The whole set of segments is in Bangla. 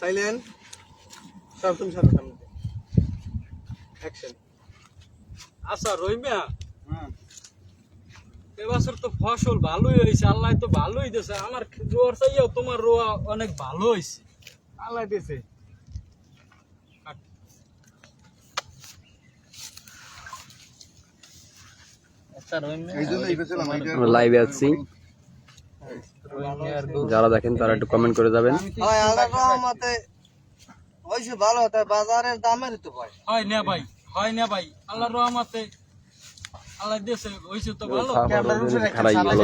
সাইলেন্ট সব তুমি সরো সামনে অ্যাকশন আচ্ছা রহিমিয়া এবছর তো ফসল ভালোই হয়েছে আল্লাহ তো ভালোই দিয়েছে। আমার রোয়ার চাইয়াও তোমার রোয়া অনেক ভালো হয়েছে। আল্লাহ দিয়েছে। আমরা লাইভে আছি। যারা দেখেন তারা একটু কমেন্ট করে যাবেন। আল্লাহ রহমতে হয়েছে ভালো বাজারের দামের তো হয় না ভাই হয় না ভাই আল্লাহর রহমতে আল্লাহ দিয়েছে হয়েছে তো ভালো। খারাই ভালো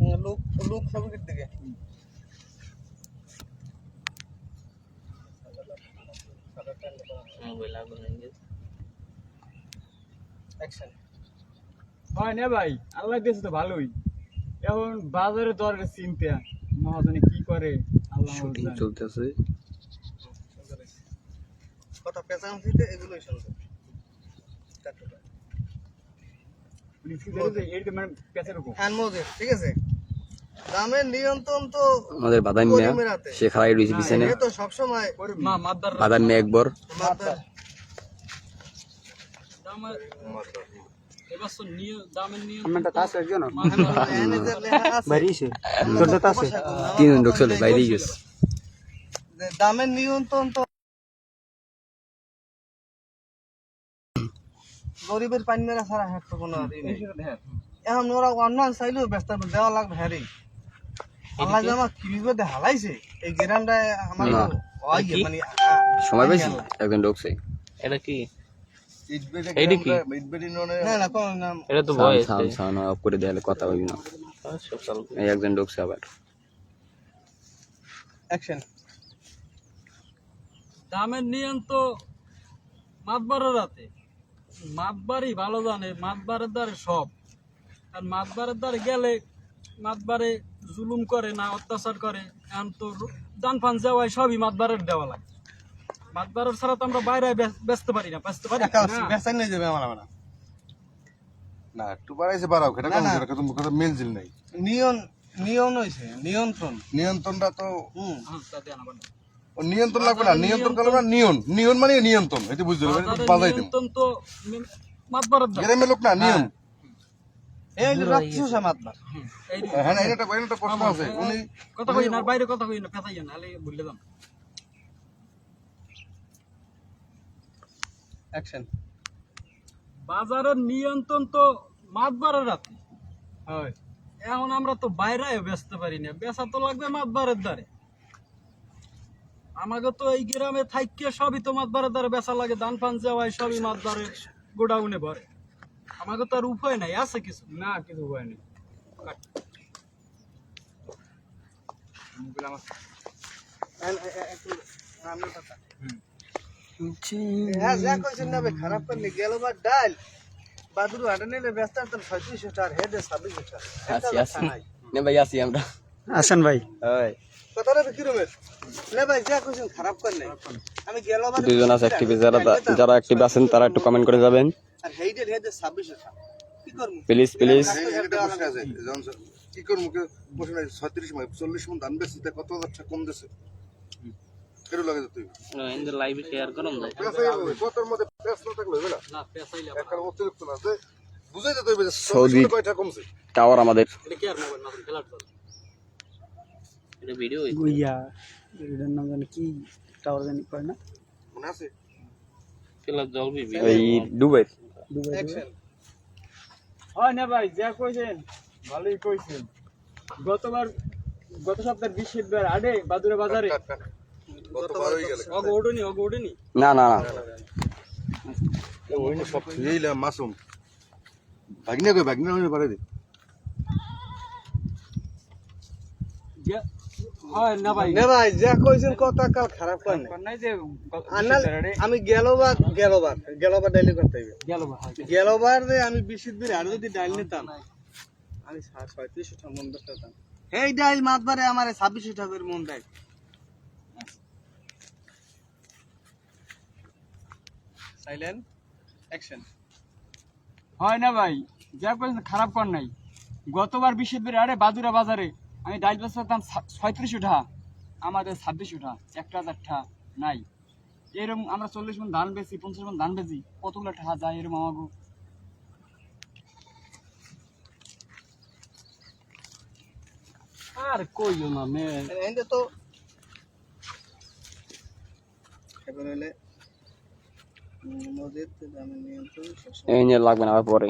না লোক লোক সবের দিকে অ্যাকশন হয় না ভাই? আল্লাহ দিয়েছে তো ভালোই। এখন বাজারে দরের চিন্তা। মহাজনে কি করে? আল্লাহ শুটিং চলতেছে। কথা পেঁচানো এগুলোই মানে হ্যান্ড ঠিক আছে? দামের নিয়ন্ত্রণ তো আমাদের বাদাম মিয়া সে খারাই রয়েছে পিছনে তো সবসময় বাদাম মিয়া একবার মাত্রা দামের এবছর নিয়ে দামের নিয়ে ম্যানেজার লেখা আছে পয়সা কম না। তিনজন লোক চলে বাইরেই গেছে। যে দামের নিয়ন্ত্রণ তো গরিবের পানি মেরা ছাড়া হ্যাঁ তো কোনো এখন ওরা অন্যান্য চাইলেও ব্যস্ত দেওয়া লাগবে হ্যাঁ রে। আল্লাহ আমার কীভাবে হালাইছে এই গ্রামটায় আমার মানে সময় পাইছি একজন ঢুকছে। এটা কি? না না কোন নাম এটা তো সাউন্ড সাউন্ড সাউন্ড অফ করে দেয়ালে কথা হইব না। এই একজন ঢুকছে আবার। অ্যাকশন দামের নিয়ম তো মাতবারের রাতে। মাতবারই ভালো জানে মাতবারের দ্বারে সব। আর মাতবারের দ্বারে গেলে মাতবারে জুলুম করে না অত্যাচার করে। এখন তো দান ফান যাওয়াই সবই মাতবারের দেওয়া লাগে। মাতবারের ছাড়া তো আমরা বাইরে বেচতে পারি না বেচতে পারি না। বেসাই নিয়ে যাবে আমার আমার না একটু বাড়াইছে বাড়াও এটা না, কম না। করে কত কত মিলজিল নাই। নিয়ন নিয়ন হয়েছে নিয়ন্ত্রণ। নিয়ন্ত্রণটা তো হুম। হ্যাঁ, দেন। ও নিয়ন্ত্রণ লাগবে না নিয়ন্ত্রণ করলে না নিয়ন নিয়ন মানে নিয়ন্ত্রণ এটা বুঝতে পারবেন বাজাই দেব নিয়ন্ত্রণ তো মি- মাতবারের দ্বারা গ্রামের লোক না নিয়ন এই রাখছো মাতবার। হ্যাঁ এটা একটা এটা একটা প্রশ্ন আছে। উনি কথা কই না বাইরে কথা কই না পেতাই না হলে ভুলে যাম। অ্যাকশন বাজারের নিয়ন্ত্রণ তো মাতবারের রাতে হয়। এখন আমরা তো বাইরে বেচতে পারি না। বেচা তো লাগবে মাতবারের দ্বারে। আমাকে তো এই গ্রামে থাইকে সবই তো মাতবারের দ্বারে বেচা লাগে। ধান ফান যাওয়াই সবই মাতবারের গোডাউনে ভরে। আমাকে তো আর উপায় নাই। আছে কিছু? না কিছু হয় না আমার হ্যাঁ যা কইছেন না ভাই খারাপ করলে গেল বা ডাল বাদুর হাটে নিলে ব্যস্ত ছয়ত্রিশ হেডে ছাব্বিশ ভাই আসি আমরা। আসেন ভাই। কথাটা বিক্রি রমেশ না ভাই যা কইছেন খারাপ করলে। আমি গেল বা দুজন আছে অ্যাক্টিভ যারা যারা অ্যাক্টিভ আছেন তারা একটু কমেন্ট করে যাবেন। আর হেডের হেডে ছাব্বিশ করব? প্লিজ প্লিজ আছে কি করে মুখে প্রশ্ন আছে ছত্রিশ চল্লিশ মন ধান বেশি কত হাজার কম দিছে? লাগে তুই লাইভে শেয়ার করুন কতর মধ্যে না থাকলে হবে না। না একটা অতিরিক্ত না যে যে সৌদি। কয়টা কমছে। টাওয়ার আমাদের। এটা কি আর মোবাইল না খেলার এটা ভিডিও ইয়া এটার নাম জানি কি টাওয়ার জানি কয় না? মনে আছে? খেলার জল বিবি এই দুবাই। অ্যাকশন হয় না ভাই যা কইছেন ভালোই কইছেন। গতবার গত সপ্তাহের বৃহস্পতিবার আডে বাদুরা বাজারে। না না না। সব মাসুম। ভাগনা কই ভাগনা পারে দে। যে- না ভাই। না ভাই যা কইছেন কথা কাল খারাপ করেন নাই। যে গত আনাল বৃহস্পতিবার আডে আমি গেলবার গেলবার গেলবার ডাইলি করতে হইবে। গেলবার যে আমি বিশিত দিন আর যদি ডাইল নিতাম। আমি ছয়ত্রিশ টাকা মন বেচতাম এই ডাইল মাতবারে আমার ছাব্বিশ টাকার মন দেয়। সাইলেন্ট অ্যাকশন হয় না ভাই যা কইছেন খারাপ কর নাই। গতবার বিশের বেড়ে আরে বাদুরা বাজারে আমি ডাইল বেচার দাম ছয়ত্রিশ উঠা আমাদের ছাব্বিশ উঠা একটা হাজার ঠা নাই। এরকম আমরা চল্লিশ মন ধান বেচি পঞ্চাশ মন ধান বেচি কতগুলো টাকা যায় এরকম আমাকে আর কইও না মে এনে তো হলে মসজিদ দামের নিয়ন্ত্রণ শাসন এই নিয়ে লাগবে না পরে।